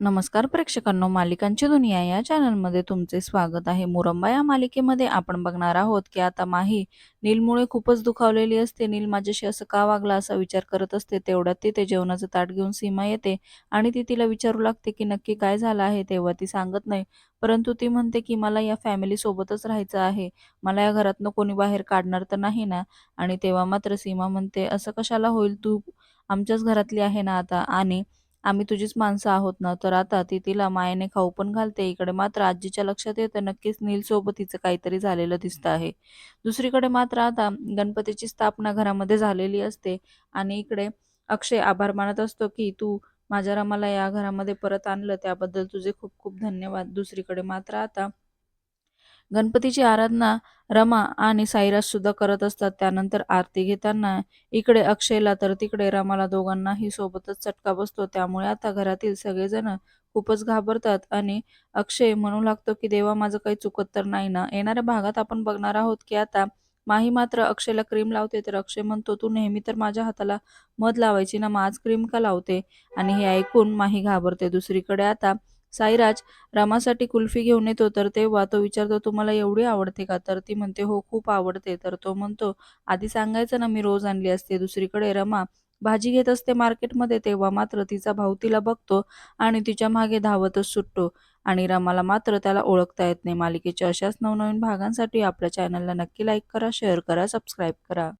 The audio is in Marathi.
नमस्कार प्रेक्षकांनो मालिकांची दुनिया या चॅनलमध्ये तुमचे स्वागत आहे. मुरंबा या मालिकेमध्ये आपण बघणार आहोत की आता माही नीलमुळे खूपच दुखावलेली असते. नील माझ्याशी असं का वागला असा विचार करत असते. तेवढ्यात तिथे जेवणाचं ताट घेऊन सीमा येते आणि ती तिला विचारू लागते की नक्की काय झालं आहे तेव्हा ती सांगत नाही. परंतु ती म्हणते की मला या फॅमिली सोबतच राहायचं आहे. मला या घरातनं कोणी बाहेर काढणार तर नाही ना? आणि तेव्हा मात्र सीमा म्हणते असं कशाला होईल? तू आमच्याच घरातली आहे ना आता? आणि आम्ही तुझीच माणसं आहोत ना तर आता ती तिला मायेने खाऊ पण घालते इकडे. मात्र आजीच्या लक्षात येतं नक्कीच नील सोबत हिचं काहीतरी झालेलं दिसतं आहे. दुसरीकडे मात्र आता गणपतीची स्थापना घरामध्ये झालेली असते आणि इकडे अक्षय आभार मानत असतो की तू माझ्या रमाला या घरामध्ये परत आणलं त्याबद्दल तुझे खूप खूप धन्यवाद. दुसरीकडे मात्र आता गणपतीची आराधना रमा आणि साईराज सुद्धा करत असतात. त्यानंतर आरती घेताना इकडे अक्षयला तर तिकडे रमाला दोघांनाही सोबतच चटका बसतो. त्यामुळे आता घरातील सगळेजण खूपच घाबरतात आणि अक्षय म्हणू लागतो की देवा माझं काही चुकत तर नाही ना? येणाऱ्या भागात आपण बघणार आहोत की आता माही मात्र अक्षयला क्रीम लावते तर अक्षय म्हणतो तू नेहमी तर माझ्या हाताला मध लावायची ना मग आज क्रीम का लावते? आणि हे ऐकून माही घाबरते. दुसरीकडे आता साईराज रामासाठी कुल्फी घेऊन येतो तर तेव्हा तो विचारतो तुम्हाला एवढी आवडते का? तर ती म्हणते हो खूप आवडते. तर तो म्हणतो आधी सांगायचं ना मी रोज आणली असते. दुसरीकडे रमा भाजी घेत असते मार्केटमध्ये तेव्हा मात्र तिचा भाऊ तिला बघतो आणि तिच्यामागे धावतच सुटतो आणि रमाला मात्र त्याला ओळखता येत नाही. मालिकेच्या अशाच नवनवीन भागांसाठी आपल्या चॅनलला नक्की लाईक करा शेअर करा सबस्क्राईब करा.